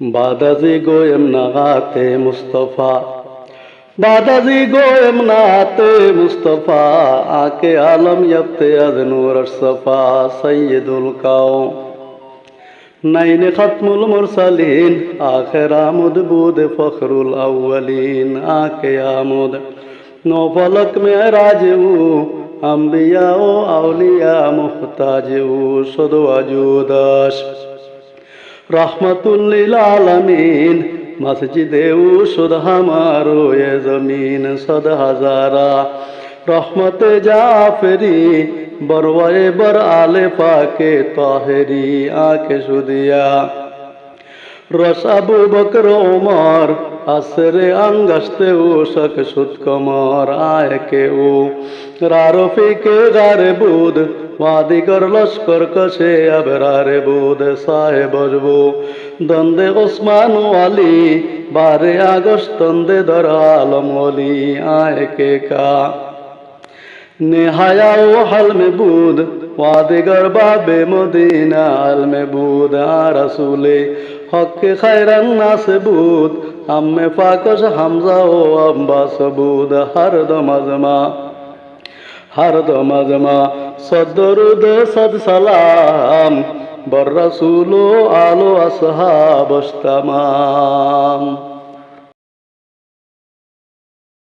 বাদাজি গোয়েম নাগাতে মুস্তফা। বাদাজি গোয়েম নাতে মুস্তফা। আকে আলম ইয়াতে আজ সফা সৈয়দুল কাও নাইনে খাতমুল মুরসালিন, আখের আমুদ বুদ ফখরুল আউ্বালিন আকে আমুদ নফলক মে রাজেউ আম্বিয়া ও আউলিয়া মুহতাজেউ সদু আজুদাস رحمت مسجد رحمت جعفری بروائے برعال پاک طاہری آنکھ شدیا رس ابو بکر عمر سیا رو او شک شد کمار آ রারফি কে গারে বুদ? ওয়াদিগর লস্কর কষে আবরারে বুদ সাহে বজবো দ্বন্দ্বে ওসমান আলী, বারে আগস্ট দ্বন্দ্বে ধর আলম আয় কে কা। নেহায়া ও হাল মে বুদ ওয়াদিগর বাবে মদিনা আল মে বুদ। আ রসুলে হক খায়রান নাস বুদ, আম্মে হামজা ও আব্বাস বুদ। হর দমজমা হর দমজমা সদরুদ সদ সালাম বর রসুল আলো আসহাব তামাম